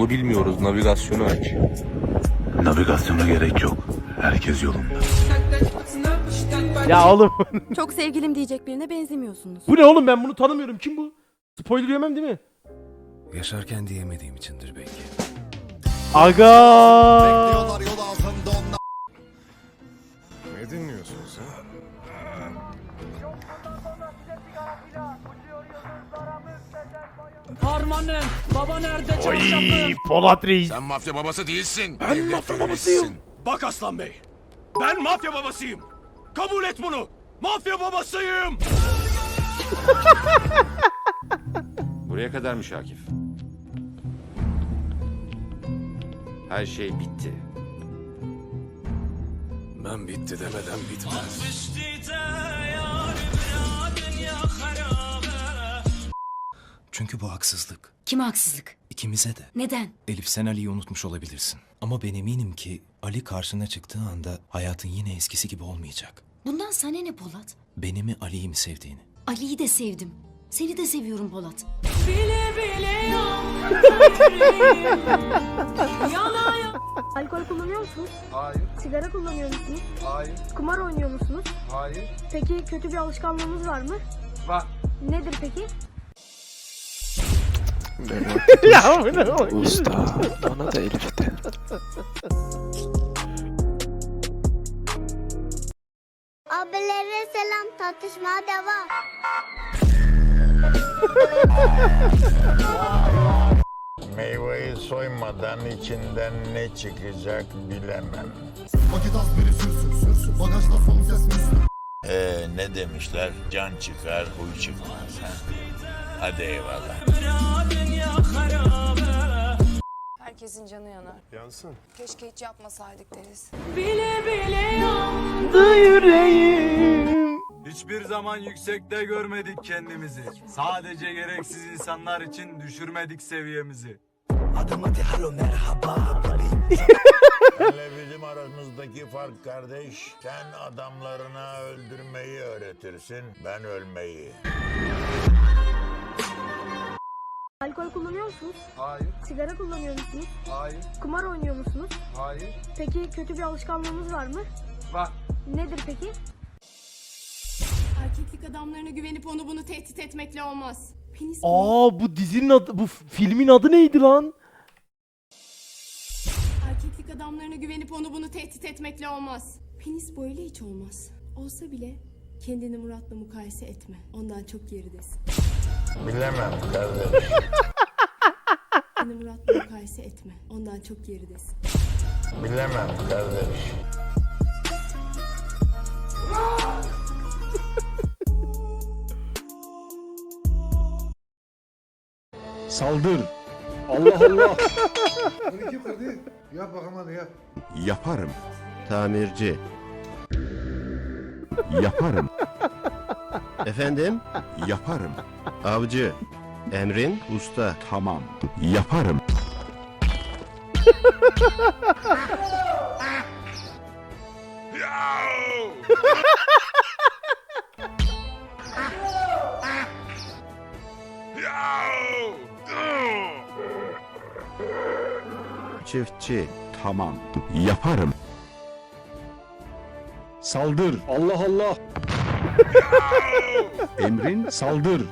Bunu bilmiyoruz. Navigasyonu aç. Navigasyona gerek yok. Herkes yolunda. Ya oğlum Çok sevgilim diyecek birine benzemiyorsunuz. bu ne oğlum ben bunu tanımıyorum. Kim bu? Spoiler yemem değil mi? Yaşarken diyemediğim içindir belki. Aga. Ne dinliyorsun sen? Harmanım, baba nerede Oy? Polat Reis. Sen mafya babası değilsin. Ben mafya babasıyım. Bak Aslan Bey. Ben mafya babasıyım. Kabul et bunu. Mafya babasıyım. Buraya kadarmış Akif. Her şey bitti. Ben bitti demeden bitmez. Çünkü bu haksızlık. Kime haksızlık? İkimize de. Neden? Elif sen Ali'yi unutmuş olabilirsin. Ama ben eminim ki Ali karşına çıktığı anda hayatın yine eskisi gibi olmayacak. Bundan sana ne Polat? Beni mi Ali'yi mi sevdiğini. Ali'yi de sevdim. Seni de seviyorum Polat. Bile bile. Yana yana. Alkol kullanıyor musunuz? Hayır. Sigara kullanıyor musunuz? Hayır. Kumar oynuyor musunuz? Hayır. Peki kötü bir alışkanlığınız var mı? Var. Nedir peki? ya bu ne oğlum? Usta. Bana da Elif de. Abilere selam tartışmaya devam. Meyveyi soymadan içinden ne çıkacak bilemem. Ee, ne demişler? Can çıkar, huy çıkmaz. Ha? Hadi eyvallah. Herkesin canı yanar. Yansın. Keşke hiç yapmasaydık deriz. Bile bile yandı Hiçbir zaman yüksekte görmedik kendimizi. Sadece gereksiz insanlar için düşürmedik seviyemizi. Senle bizim aramızdaki fark kardeş. Sen adamlarına öldürmeyi öğretirsin, ben ölmeyi. Alkol kullanıyor musunuz? Hayır. Sigara kullanıyor musunuz? Hayır. Kumar oynuyor musunuz? Hayır. Peki kötü bir alışkanlığınız var mı? Var. Nedir peki? Erkeklik adamlarına güvenip onu bunu tehdit etmekle olmaz. Penis Aa bu dizinin adı bu filmin adı neydi lan? Adamlarına güvenip onu bunu tehdit etmekle olmaz. Penis boyuyla hiç olmaz. Olsa bile kendini Murat'la mukayese etme. Ondan çok geridesin. Bilemem kardeş. Kendini Murat'la mukayese etme. Ondan çok geridesin. Bilemem kardeş. Saldır. Allah Allah. Yaparım. Tamirci. Yaparım. Efendim? Yaparım. Avcı. Emrin usta. Tamam. Yaparım. Çiftçi. Tamam. Yaparım. Saldır. Allah Allah. Emrin Saldır.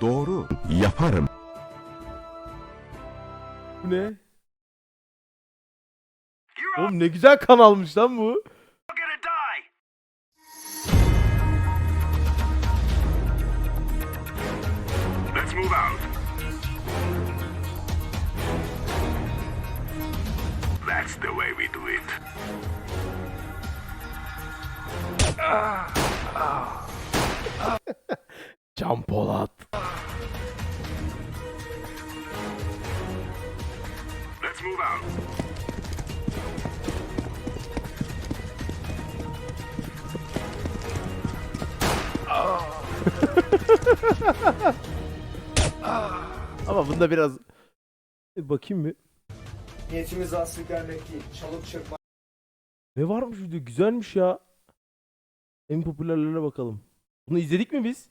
doğru. Yaparım. Bu ne? Oğlum ne güzel kanalmış lan bu. Let's move out. That's the way we do it. Can Polat. Let's move out. Ama bunda biraz Bir bakayım bir. Niyetimiz aslı gelmek değil. Çalıp çırpmak. Ne varmış video? Güzelmiş ya. En popülerlerine bakalım. Bunu izledik mi biz?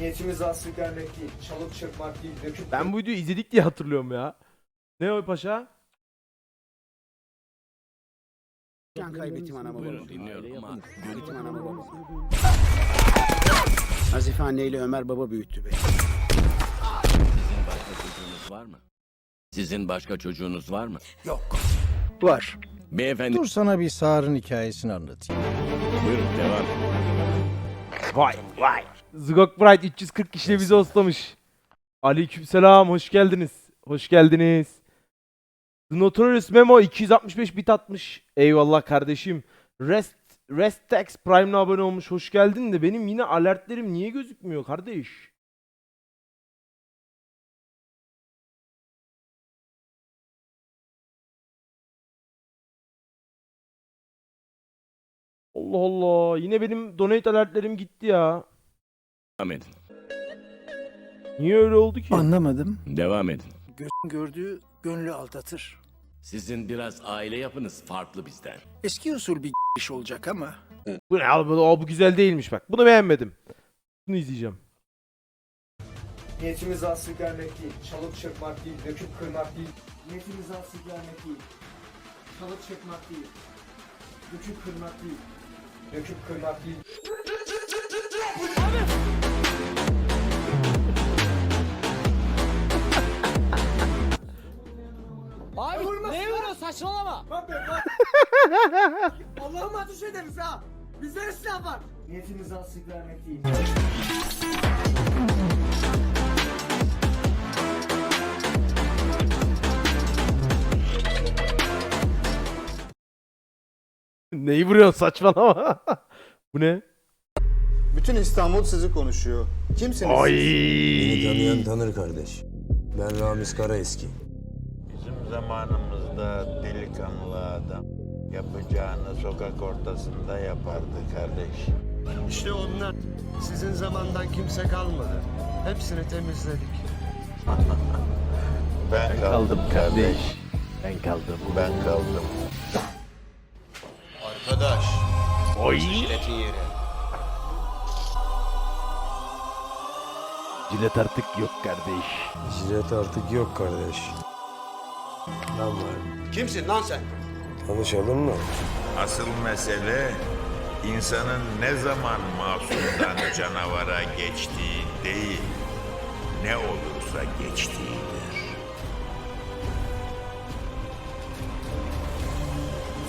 Niyetimiz aslı vermek değil, çalıp çırpmak değil, döküp Ben bu videoyu izledik diye hatırlıyorum ya. Ne o paşa? Ben kaybettim anamı babamı. Dinliyorum. Anamı babamı. Nazife anneyle Ömer baba büyüttü beni. Sizin başka çocuğunuz var mı? Sizin başka çocuğunuz var mı? Var. Beyefendi Dur sana bir Sağır'ın hikayesini anlatayım. buyurun devam edin. Vay vay. Zgok Bright 340 kişiyle bizi hostlamış. Aleykümselam hoş geldiniz. Hoş geldiniz. The Notorious Memo 265 bit atmış. Eyvallah kardeşim. Rest Restex Prime'la abone olmuş. Hoş geldin de benim yine alertlerim niye gözükmüyor kardeş? Allah Allah. Yine benim donate alertlerim gitti ya. Devam edin. Niye öyle oldu ki? Anlamadım. Devam edin. Gözün gördüğü gönlü aldatır. Sizin biraz aile yapınız farklı bizden. Eski usul bir iş olacak ama. Bu ne abi? O bu güzel değilmiş bak. Bunu beğenmedim. Bunu izleyeceğim. Niyetimiz aslı vermek değil, çalıp çırpmak değil, döküp kırmak değil. Niyetimiz aslı vermek değil, çalıp çırpmak değil, döküp kırmak değil, döküp kırmak değil. Abi ne vuruyor saçmalama. Allah'ım ateş ederiz ha. Bizde de silah var. Niyetimiz aslı vermek değil. Neyi vuruyorsun saçmalama. bu ne? Bütün İstanbul sizi konuşuyor. Kimsiniz Ay. tanıyan tanır kardeş. Ben Ramiz Karaeski. Bizim zamanımızda delikanlı adam yapacağını sokak ortasında yapardı kardeş. İşte onlar. Sizin zamandan kimse kalmadı. Hepsini temizledik. Ben, kaldım, kardeş. Ben kaldım. Ben kaldım. Oy. Cilet artık yok kardeş. Jilet artık yok kardeş. Lan var. Kimsin lan sen? Tanışalım mı? Asıl mesele insanın ne zaman masumdan canavara geçtiği değil, ne olursa geçtiğidir.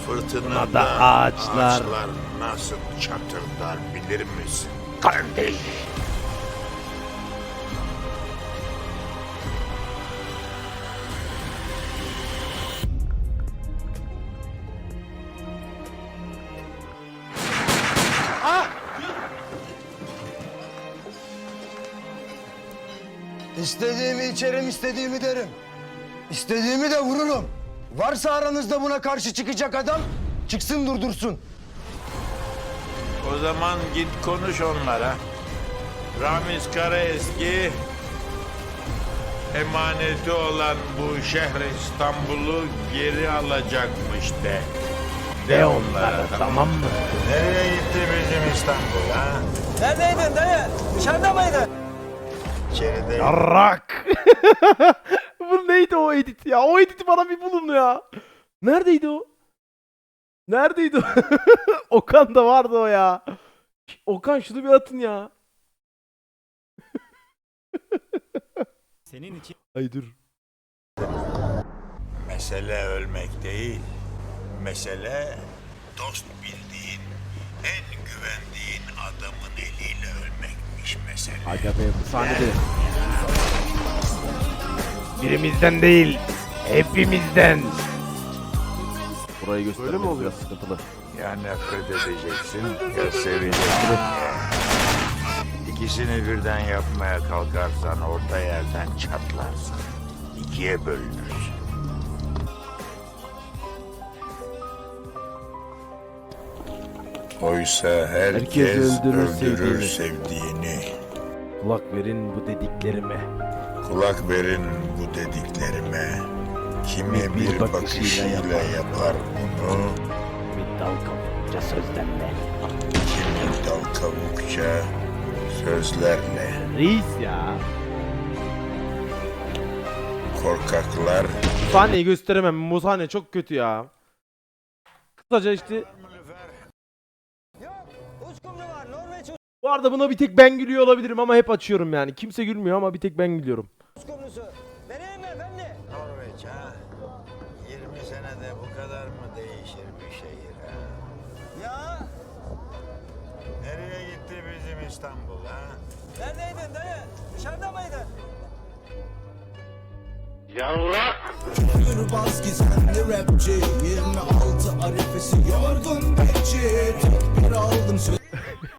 Fırtınada da ağaçlar. ağaçlar nasıl çatırdar bilir misin? Kardeş. İstediğimi içerim, istediğimi derim. İstediğimi de vururum. Varsa aranızda buna karşı çıkacak adam, çıksın durdursun. O zaman git konuş onlara. Ramiz Karaeski emaneti olan bu şehir İstanbul'u geri alacakmış de. De onlara tamam mı? Nereye gitti bizim İstanbul ha? Neredeydin dayı? Dışarıda mıydın? İçeride Yarrak. bu neydi o edit ya? O editi bana bir bulun ya. Neredeydi o? Neredeydi o? Okan da vardı o ya. Okan şunu bir atın ya. Senin için Ay dur. mesele ölmek değil. Mesele dost bildiğin, en güvendiğin adamın eliyle ölmekmiş mesele. Aga be bu sahnede. Birimizden değil, hepimizden. Burayı göstermek Öyle mi oluyor? Biraz sıkıntılı. Ya nefret edeceksin ya seveceksin. İkisini birden yapmaya kalkarsan orta yerden çatlarsın. İkiye bölünürsün. Oysa herkes, Herkes öldürür öldürür, sevdiğini. Kulak verin bu dediklerime. Kulak verin bu dediklerime. Kimi Bir bir, bakışıyla bakışıyla, yapar. yapar bunu, Bir dal kapınca sözlerle. kimi dal kavukça sözlerle. Reis ya. Korkaklar Bu sahneyi gösteremem. Bu sahne çok kötü ya. Kısaca işte. Bu arada buna bir tek ben gülüyor olabilirim ama hep açıyorum yani. Kimse gülmüyor ama bir tek ben gülüyorum. Norveç ha? 20 senede bu kadar mı değişir bir şehir ha? Ya? Nereye gitti bizim İstanbul ha? Neredeydin dayı? Dışarıda mıydın? Yavrak! Gürbaz gizemli rapçi 26 arifesi yorgun bekçi Tek bir aldım söz